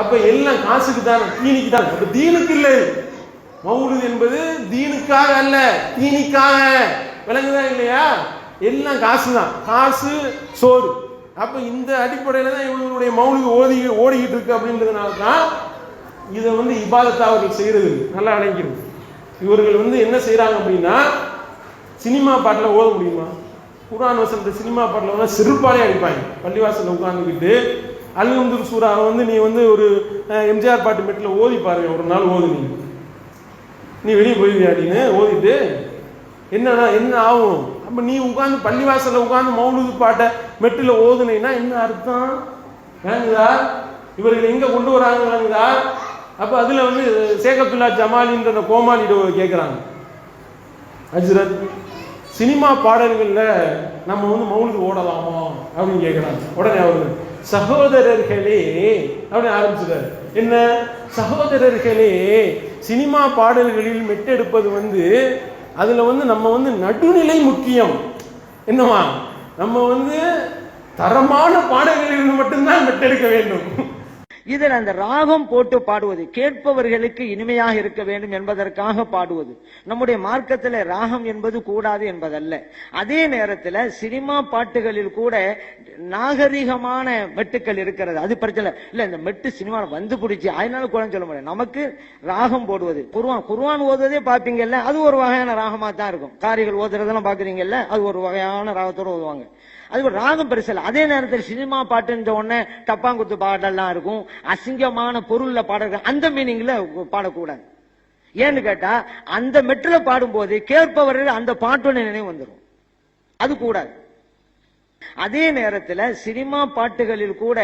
அப்ப எல்லாம் காசுக்கு தான் தீனிக்கு தான். அப்ப தீனுக்கு இல்லை. மௌலுது என்பது தீனுக்காக அல்ல தீனிக்காக. விளங்குதா இல்லையா? எல்லாம் காசு தான். காசு சோறு. அப்ப இந்த அடிப்படையில தான் இவங்களுடைய மௌலுது ஓதி ஓடிக்கிட்டு இருக்கு அப்படின்றதுனால தான் இதை வந்து இபாதத்தை அவர்கள் செய்யறது. நல்லா அழைக்கிறது இவர்கள் வந்து என்ன செய்யறாங்க அப்படின்னா சினிமா பாட்டில் ஓத முடியுமா? குரான் வசனத்தை சினிமா பாட்டில் வந்து செருப்பாலே அடிப்பாங்க. பள்ளிவாசலில் உட்காந்துக்கிட்டு அல்ஹம்துல் சூறாவை வந்து நீ வந்து ஒரு எம்ஜிஆர் பாட்டு மெட்டில் ஓதி பாருங்க ஒரு நாள் ஓது நீ. நீ வெளியே போயிருவியா அப்படின்னு ஓதிட்டு. என்னடா என்ன ஆகும்? அப்போ நீ உட்காந்து பள்ளிவாசலில் உட்காந்து மௌலுது பாட்டை மெட்டில் ஓதுனீங்கன்னா என்ன அர்த்தம்? வேணுங்களா இவர்கள் எங்கே கொண்டு வராங்க அப்போ அதில் வந்து சேகத்துல்லா ஜமாலின்ற அந்த கேட்குறாங்க அஜ்ரத் சினிமா பாடல்களில் நம்ம வந்து மௌனுக்கு ஓடலாமோ? அப்படின்னு கேட்குறாங்க உடனே அவர் சகோதரர்களே அப்படின்னு ஆரம்பிச்சுட்டாரு என்ன? சகோதரர்களே சினிமா பாடல்களில் மெட்டெடுப்பது வந்து அதில் வந்து நம்ம வந்து நடுநிலை முக்கியம். என்னவா நம்ம வந்து தரமான பாடல்களில் மட்டும்தான் மெட்டெடுக்க வேண்டும். இதில் அந்த ராகம் போட்டு பாடுவது கேட்பவர்களுக்கு இனிமையாக இருக்க வேண்டும் என்பதற்காக பாடுவது. நம்முடைய மார்க்கத்தில் ராகம் என்பது கூடாது என்பதல்ல. அதே நேரத்தில் சினிமா பாட்டுகளில் கூட நாகரிகமான மெட்டுக்கள் இருக்கிறது. அது பிரச்சனை இல்ல. இந்த மெட்டு சினிமாவில் வந்து பிடிச்சி அதனால கூட சொல்ல முடியாது. நமக்கு ராகம் போடுவது குர்வான் குர்வான் ஓதுவதே பார்ப்பீங்கல்ல அது ஒரு வகையான ராகமாக தான் இருக்கும். காரிகள் ஓதுறதெல்லாம் பாக்குறீங்கல்ல அது ஒரு வகையான ராகத்தோட ஓதுவாங்க. அது ஒரு ராகம் பெருசல. அதே நேரத்தில் சினிமா பாட்டுன்ற உடனே டப்பாங்குத்து பாடலாம் இருக்கும். அசிங்கமான பொருள்ல பாடல்கள் அந்த மீனிங்ல பாடக்கூடாது. ஏன்னு கேட்டா அந்த மெட்டுல பாடும்போது கேட்பவர்கள் அந்த பாட்டோட நினைவு வந்துடும் அது கூடாது. அதே நேரத்தில் சினிமா பாட்டுகளில் கூட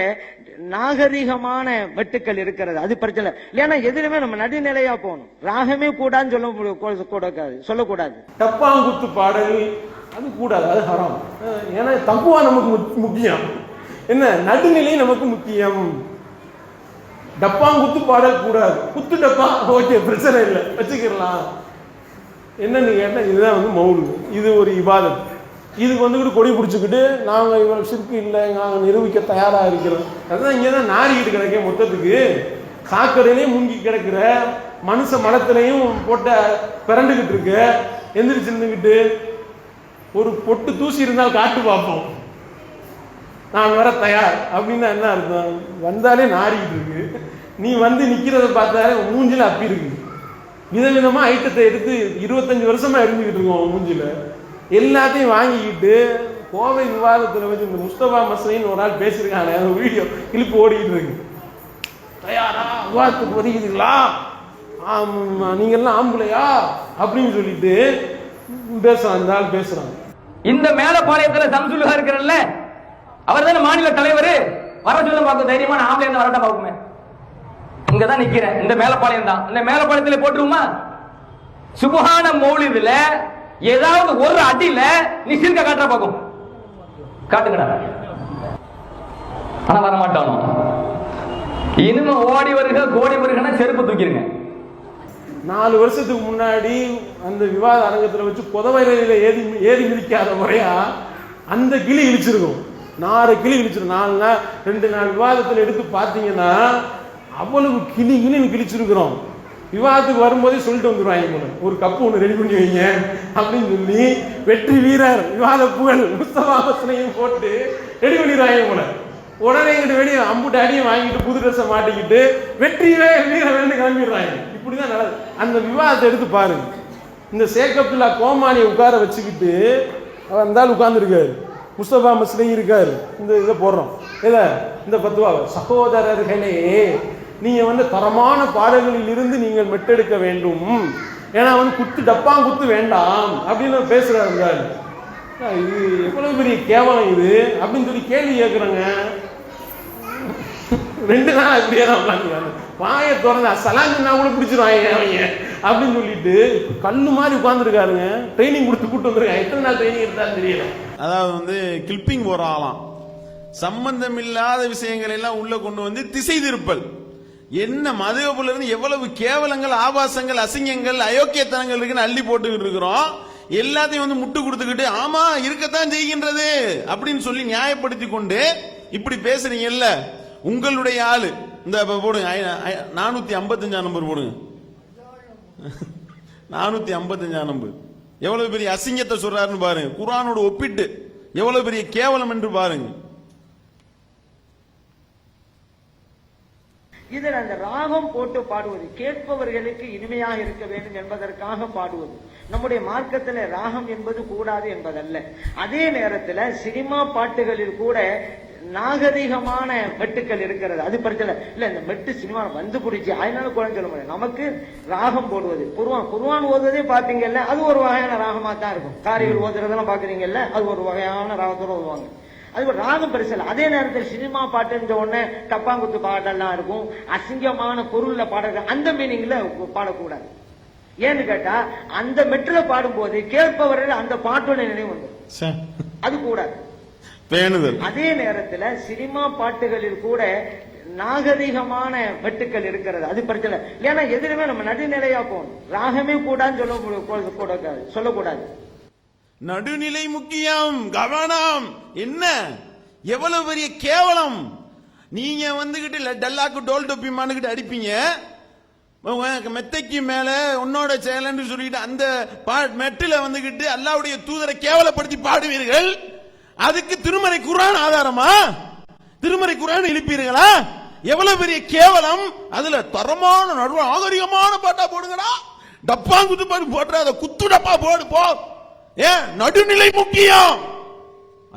நாகரிகமான மெட்டுக்கள் இருக்கிறது. அது பிரச்சனை ஏன்னா எதிலுமே நம்ம நடுநிலையா போகணும். ராகமே கூடாதுன்னு சொல்ல முடியும் கூடாது சொல்லக்கூடாது. டப்பாங்குத்து பாடல் அது கூடாது அது ஹராம். ஏன்னா தக்குவா நமக்கு முக்கியம். என்ன நடுநிலை நமக்கு முக்கியம். டப்பாங்குத்து பாடல் கூடாது. குத்து டப்பா ஓகே பிரச்சனை இல்லை. வச்சுக்கிடலாம். என்னன்னு கேட்டால் இதுதான் வந்து மௌலுது இது ஒரு இபாதத். இதுக்கு வந்துக்கிட்டு கொடி பிடிச்சிக்கிட்டு நாங்கள் இவ்வளோ சிற்கு இல்லை நாங்கள் நிரூபிக்க தயாராக இருக்கிறோம். அதுதான் இங்கே தான் நாரிக்கிட்டு கிடக்க மொத்தத்துக்கு. சாக்கடையிலையும் முங்கி கிடக்கிற மனுஷ மனத்திலையும் போட்ட பிறண்டுக்கிட்டு இருக்கு. எந்திரிச்சு நின்றுக்கிட்டு ஒரு பொட்டு தூசி இருந்தால் காட்டு பார்ப்போம் நான் வர தயார். அப்படின்னா என்ன அர்த்தம்? வந்தாலே நாறிக்கிட்டு இருக்கு. நீ வந்து நிக்கிறத பார்த்தாலே மூஞ்சில அப்பி இருக்கு. விதவிதமா ஐட்டத்தை எடுத்து இருபத்தஞ்சு வருஷமா இருந்துகிட்டு இருக்கோம் உன் மூஞ்சில. எல்லாத்தையும் வாங்கிக்கிட்டு கோவை விவாதத்தில் வச்சு இந்த முஸ்தபா மசனின்னு ஒரு ஆள் பேசியிருக்காங்க அந்த வீடியோ கிளிப்பு ஓடிக்கிட்டு இருக்கு. தயாரா? விவாதத்துக்கு வருகிறீங்களா ஆமா நீங்க எல்லாம் ஆம்பளையா அப்படின்னு சொல்லிட்டு பேசுறான் அந்த ஆள் இந்த மேலப்பாளையத்துல சம்சுலுகா இருக்கிறல்ல அவர் தானே மாநில தலைவர்? வர சொல்ல பார்க்க தைரியமான ஆம்பளை இருந்தா வரட்ட பார்க்குமே இங்க தான் நிக்கிறேன் இந்த மேலப்பாளையம் தான் இந்த மேலப்பாளையத்துல போட்டுருமா சுபஹான மௌலிதுல ஏதாவது ஒரு அடியில நீ சிறுக்க காட்டுற பார்க்கும் காட்டுங்கடா. ஆனா வர மாட்டானோ இனிமே ஓடி வருக கோடி வருகன்னா செருப்பு தூக்கிருங்க. நாலு வருஷத்துக்கு முன்னாடி அந்த விவாத அரங்கத்தில் வச்சு புதவையில ஏறி ஏறி மிதிக்காத முறையா அந்த கிளி இழிச்சிருக்கும் நாலு கிளி இழிச்சிருக்கும் நாலு நாள் ரெண்டு நாள் விவாதத்தில் எடுத்து பார்த்தீங்கன்னா அவ்வளவு கிளி கிளின்னு கிழிச்சிருக்கிறோம். விவாதத்துக்கு வரும்போதே சொல்லிட்டு வந்துடுவாங்க போல ஒரு கப்பு ஒன்று ரெடி பண்ணி வைங்க அப்படின்னு சொல்லி வெற்றி வீரர் விவாத புகழ் முஸ்தபாசனையும் போட்டு ரெடி பண்ணிடுவாங்க போல உடனே எங்கிட்ட வெளியே அம்புட்டு அடியும் வாங்கிட்டு புது ட்ரெஸ்ஸை மாட்டிக்கிட்டு வெற்றியே வேணும்னு கிளம்பிடுறாங்க. இப்படிதான் நல்லது அந்த விவாதத்தை எடுத்து பாருங்க. இந்த சேக்கப்துல்லா கோமாளியை உட்கார வச்சுக்கிட்டு வந்தால் உட்கார்ந்துருக்காரு. முஸ்தபா மஸ்லி இருக்காரு. இந்த இதை போடுறோம். இதை இந்த பத்துவாவை சகோதரர்களே நீங்கள் வந்து தரமான பாடல்களில் இருந்து நீங்கள் மெட்டெடுக்க வேண்டும். ஏன்னா வந்து குத்து டப்பாங் குத்து வேண்டாம். அப்படின்னு பேசுகிறாரு இது எவ்வளவு பெரிய கேவலம் இது. அப்படின்னு சொல்லி கேள்வி கேட்குறாங்க. ரெண்டு நாள் அப்படியே தான் உட்காந்துருக்காங்க வாயை திறந்து சலாஞ்சுனா கூட பிடிச்சிருவாங்க அவங்க அப்படின்னு சொல்லிட்டு கல்லு மாதிரி உட்காந்துருக்காருங்க ட்ரைனிங் கொடுத்து கூட்டு வந்திருக்காங்க. எத்தனை நாள் ட்ரைனிங் இருந்தாலும் தெரியல. அதாவது வந்து கிளிப்பிங் போற ஆளாம். சம்பந்தம் இல்லாத விஷயங்கள் எல்லாம் உள்ள கொண்டு வந்து திசை திருப்பல். என்ன மதுகப்புல இருந்து எவ்வளவு கேவலங்கள் ஆபாசங்கள் அசிங்கங்கள் அயோக்கியத்தனங்கள் இருக்குன்னு அள்ளி போட்டுக்கிட்டு இருக்கிறோம். எல்லாத்தையும் வந்து முட்டு கொடுத்துக்கிட்டு ஆமா இருக்கத்தான் செய்கின்றது. அப்படின்னு சொல்லி நியாயப்படுத்தி கொண்டு இப்படி பேசுறீங்கல்ல. உங்களுடைய ஆளு. இந்த போடுங்க. நானூத்தி ஐம்பத்தஞ்சாம் நம்பர் போடுங்க. நானூத்தி ஐம்பத்தஞ்சாம் நம்பர். எவ்வளவு பெரிய அசிங்கத்தை சொல்றாருன்னு பாருங்க. குரானோட ஒப்பிட்டு எவ்வளவு பெரிய கேவலம் என்று பாருங்க. இதில் அந்த ராகம் போட்டு பாடுவது கேட்பவர்களுக்கு இனிமையாக இருக்க வேண்டும் என்பதற்காக பாடுவது. நம்முடைய மார்க்கத்தில் ராகம் என்பது கூடாது என்பதல்ல. அதே நேரத்தில் சினிமா பாட்டுகளில் கூட நாகரிகமான மெட்டுக்கள் இருக்கிறது. அது பிரச்சனை. இல்ல இந்த மெட்டு சினிமா வந்து பிடிச்சி அதனால சொல்ல முடியாது. நமக்கு ராகம் போடுவது குருவான் குருவான் ஓதுவதே பாத்தீங்கல்ல அது ஒரு வகையான ராகமா தான் இருக்கும் காரியங்கள் ஓதுறதெல்லாம் பாக்குறீங்கல்ல அது ஒரு வகையான ராகத்தோட ஓதுவாங்க. அது ஒரு ராகம் பெருசல் அதே நேரத்தில் சினிமா பாட்டுன்ற உடனே டப்பாங்குத்து பாட்டெல்லாம் இருக்கும். அசிங்கமான பொருள்ல பாடுறது அந்த மீனிங்ல பாடக்கூடாது. ஏன்னு கேட்டா அந்த மெட்டுல பாடும்போது கேட்பவர்கள் அந்த பாட்டோட நினைவு வந்துடும் அது கூடாது பேணுதல் அதே நேரத்துல சினிமா பாட்டுகளில் கூட நாகரிகமான வெட்டுக்கள் இருக்கிறது. அது பிரச்சனை. ஏன்னா எதிலுமே நம்ம நடுநிலையா போகணும். ராகமே கூடாதுன்னு சொல்ல கூடாது, கூடாது, சொல்லக்கூடாது. நடுநிலை முக்கியம். கவனம். என்ன? எவ்வளவு பெரிய கேவலம். நீங்க வந்துகிட்டு டல்லாக்கு டோல் டொப்பி மானுகிட்டு அடிப்பீங்க. மெத்தைக்கு மேல உன்னோட செயலன்னு சொல்லிட்டு அந்த மெட்டில வந்துகிட்டு அல்லாவுடைய தூதரை கேவலப்படுத்தி பாடுவீர்கள்? அதுக்கு திருமறை குரான் ஆதாரமா? திருமறை குரான் எழுப்பீர்களா? எவ்வளவு பெரிய கேவலம்? அதுல தரமான நடுவ நாகரிகமான பாட்டா போடுங்கடா. டப்பாங்குத்து பாட்டு அதை குத்து டப்பா போடு போ. ஏன்? நடுநிலை முக்கியம்.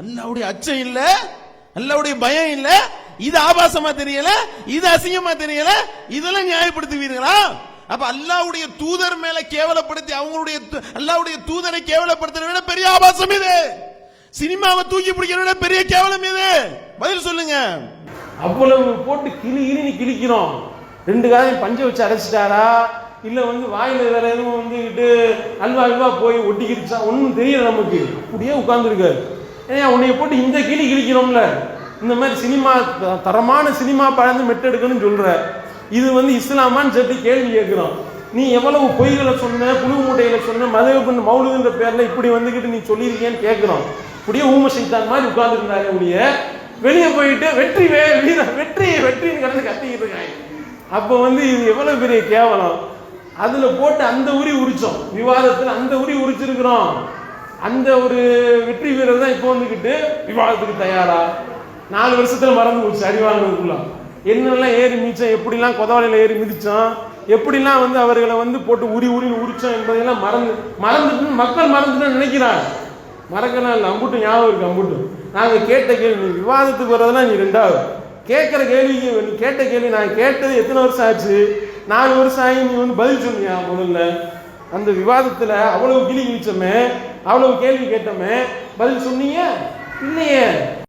அல்லாவுடைய அச்சம் இல்ல அல்லாவுடைய பயம் இல்லை இது ஆபாசமா தெரியல இது அசிங்கமா தெரியல இதெல்லாம் நியாயப்படுத்துவீர்களா? அப்ப அல்லாவுடைய தூதர் மேல கேவலப்படுத்தி அவங்களுடைய அல்லாவுடைய தூதரை கேவலப்படுத்துற விட பெரிய ஆபாசம் இது. சினிமாவை தூக்கி பிடிக்கிறத விட பெரிய கேவலம் இது. பதில் சொல்லுங்க. அவ்வளவு போட்டு கிளி கிளி கிழிக்கிறோம். ரெண்டு காலையும் பஞ்சை வச்சு அடைச்சிட்டாரா? இல்ல வந்து வாயில வேற எதுவும் வந்துகிட்டு அல்வா அல்வா போய் ஒட்டிக்கிடுச்சா ஒன்றும் தெரியல நமக்கு. அப்படியே உட்கார்ந்துருக்காரு. ஏன் உன்னைய போட்டு இந்த கிளி கிழிக்கிறோம்ல? இந்த மாதிரி சினிமா த- தரமான சினிமா பழந்து மெட்டெடுக்கணும்னு சொல்ற. இது வந்து இஸ்லாமான்னு சொல்லி கேள்வி கேட்கிறோம் நீ எவ்வளவு பொய்களை சொன்ன புழு மூட்டைகளை சொன்ன மதகுன்னு மௌலுன்ற பேர்ல இப்படி வந்துக்கிட்டு நீ சொல்லியிருக்கேன்னு கேட்கிறோம் அப்படியே ஊம சைத்தான் மாதிரி உட்கார்ந்துருந்தாங்க உடைய வெளியே போயிட்டு வெற்றி வே வெற்றி வெற்றின்னு கடந்து கத்திக்கிட்டு இருக்காங்க. அப்போ வந்து இது எவ்வளவு பெரிய கேவலம். அதுல போட்டு அந்த உரி உரிச்சோம். விவாதத்துல அந்த உரி உரிச்சிருக்கிறோம். அந்த ஒரு வெற்றி வீரர் தான் இப்போ வந்துக்கிட்டு விவாதத்துக்கு தயாரா? நாலு வருஷத்துல மறந்து போச்சு அடி வாங்கினதுக்குள்ள. என்னெல்லாம் ஏறி மிதிச்சோம் எப்படிலாம் கொதவலையில ஏறி மிதிச்சோம் எப்படிலாம் வந்து அவர்களை வந்து போட்டு உரி உரின்னு உரிச்சோம் என்பதையெல்லாம் மறந்து மறந்துட்டு மக்கள் மறந்துட்டு நினைக்கிறாங்க. மறக்கலாம் இல்லை அம்புட்டு ஞாபகம் இருக்கு அம்புட்டு. நாங்கள் கேட்ட கேள்வி நீ விவாதத்துக்கு வர்றதெல்லாம் நீ ரெண்டாவது. கேட்குற கேள்விக்கு நீ கேட்ட கேள்வி நான் கேட்டது எத்தனை வருஷம் ஆச்சு? நாலு வருஷம் ஆகி நீ வந்து பதில் சொன்னியா முதல்ல? அந்த விவாதத்தில் அவ்வளவு கிளி கிழிச்சோமே அவ்வளவு கேள்வி கேட்டோமே பதில் சொன்னீங்க? இல்லையே.